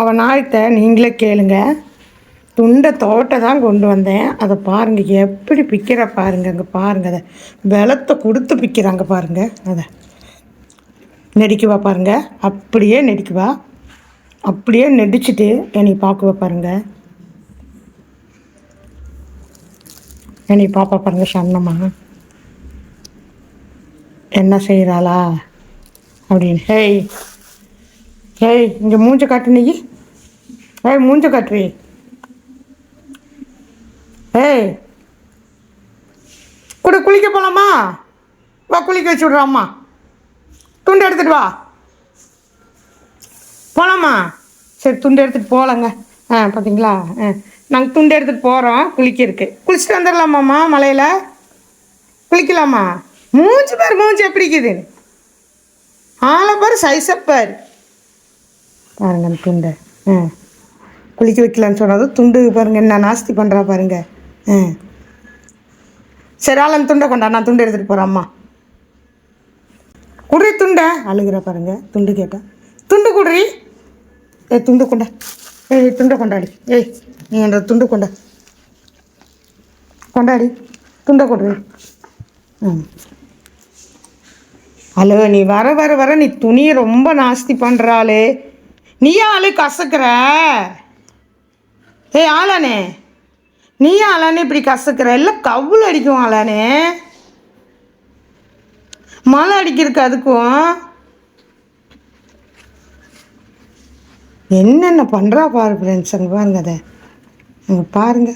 அவன் நாயத்தை நீங்களே கேளுங்க. துண்டை தோட்டை தான் கொண்டு வந்தேன். அதை பாருங்க எப்படி பிக்கிற பாருங்க அங்கே பாருங்க அதை வெளத்தை கொடுத்து பிக்கிறாங்க பாருங்கள் அதை. நெடிக்குவா பாருங்க அப்படியே நெடிக்குவா அப்படியே நெடிச்சிட்டு என்னை பார்க்குவா பாருங்க. என்னை பாப்பா பாருங்கள் சன்னம்மா. என்ன செய்கிறாளா அப்படின்னு. ஹேய் ஹேய் இங்கே மூஞ்ச காட்டு நீ. ஏய் மூஞ்ச கட்டுறி. ஏய். கூட குளிக்க போகலாமா வா குளிக்க வச்சு விட்றாம்மா துண்டு எடுத்துகிட்டு வா. போகலாமா சரி துண்டு எடுத்துகிட்டு போகலாங்க ஆ பார்த்தீங்களா ஆ. நாங்கள் துண்டு எடுத்துகிட்டு போகிறோம் குளிக்கிறதுக்கு. குளிச்சுட்டு வந்துடலாமாம்மா மலையில்? குளிக்கலாமா? மூஞ்சி பாரு மூஞ்சி எப்படி இருக்குது. ஆளை பாரு சைஸப்பார் பாருங்க துண்டை. ஆ. குளிக்க வைக்கலான்னு சொன்னது துண்டு பாருங்க என்ன நாஸ்தி பண்ணுறா பாருங்க. ஆ. சரி ஆள் துண்டை கொண்டா நான் துண்டு எடுத்துகிட்டு போகிறேன் அம்மா. குடுறி துண்டை. அழுகிற பாருங்க துண்டு கேட்டா. துண்டு குடுறி. ஏய் துண்டு கொண்டா. ஏய் துண்டை கொண்டாடி. ஏய் நீ என்ற துண்டு கொண்டா. கொண்டாடி. துண்டை கொடுறி ம். ஹலோ நீ வர வர வர நீ துணியை ரொம்ப நாஸ்தி பண்ணுறாளே நீயா அழு கசக்கிற? ஏய் ஆளானே. நீ ஆளானே இப்படி கசக்கிற? எல்லாம் கவுள் அடிக்கும் ஆளானே. மழை அடிக்கிறதுக்கு அதுக்கும். என்னென்ன பண்ணுறா பாரு ஃப்ரெண்ட்ஸ் அங்கே பாருங்க அதை. அங்கே பாருங்க.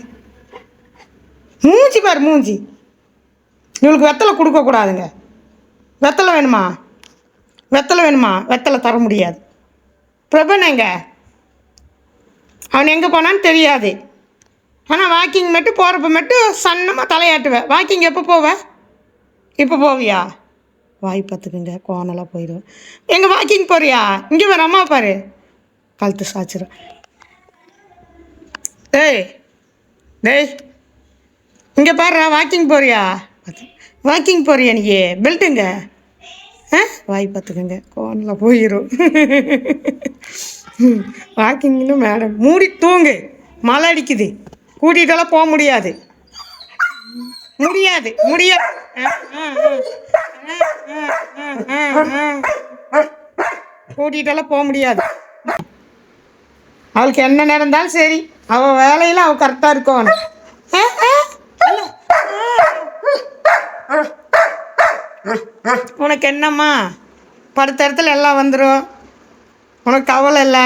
மூஞ்சி பாரு மூஞ்சி. இவளுக்கு வெத்தலை கொடுக்கக்கூடாதுங்க வெத்தலை வேணுமா? வெத்தலை வேணுமா? வெத்தலை தர முடியாது. பிரபன் அவன் எங்கே போனான்னு தெரியாது. ஆனால் வாக்கிங் மட்டும் போகிறப்ப மட்டும் சன்னமாக தலையாட்டுவேன் வாக்கிங் எப்போ போவேன் இப்போ போவியா? வாய் பார்த்துக்குங்க கோணலாக போயிடும் எங்கே வாக்கிங் போறியா? இங்கே வர அம்மா பாரு. கழுத்து சாய்ச்சிரும். டேய் டேய் இங்கே பாருறா வாக்கிங் போறியா? வாக்கிங் போறியா நீ பெல்ட்டுங்க ஆ? வாய் பார்த்துக்குங்க கோனில் போயிடும் வாக்கிங்னு மேடம் மூடி தூங்கு. மழை அடிக்குது. கூட்டிகிட்டெல்லாம் போக முடியாது. முடியாது. முடியாது கூட்டிகிட்டெல்லாம் போக முடியாது. அவளுக்கு என்ன நடந்தாலும் சரி. அவள் வேலையில் அவள் கரெக்டாக இருக்கணும். உனக்கு என்னம்மா? படுத்த இடத்துல எல்லாம் வந்துடும் உனக்கு கவலை இல்லை.